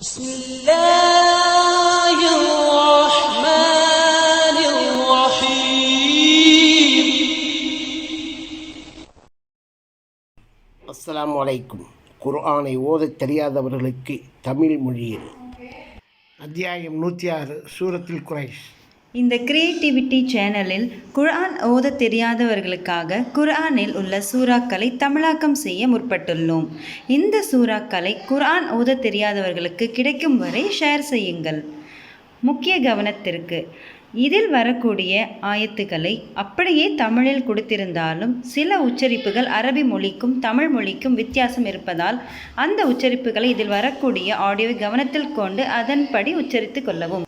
بسم الله الرحمن الرحيم அஸ்ஸலாமு அலைக்கும் குர்ஆனை ஓதத் தெரியாதவர்களுக்கு தமிழ் மொழியில் அத்தியாயம் நூற்றி ஆறு சூரத்தில் குரைஷ் இந்த கிரியேட்டிவிட்டி சேனலில் குர்ஆன் ஓத தெரியாதவர்களுக்காக குர்ஆனில் உள்ள சூறாக்களை தமிழாக்கம் செய்ய முற்பட்டுள்ளோம். இந்த சூறாக்களை குர்ஆன் ஓத தெரியாதவர்களுக்கு கிடைக்கும் வரை ஷேர் செய்யுங்கள். முக்கிய கவனத்திற்கு இதில் வரக்கூடிய ஆயத்துக்களை அப்படியே தமிழில் கொடுத்திருந்தாலும் சில உச்சரிப்புகள் அரபி மொழிக்கும் தமிழ் மொழிக்கும் வித்தியாசம் இருப்பதால் அந்த உச்சரிப்புகளை இதில் வரக்கூடிய ஆடியோவை கவனத்தில் கொண்டு அதன்படி உச்சரித்து கொள்ளவும்.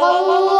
Como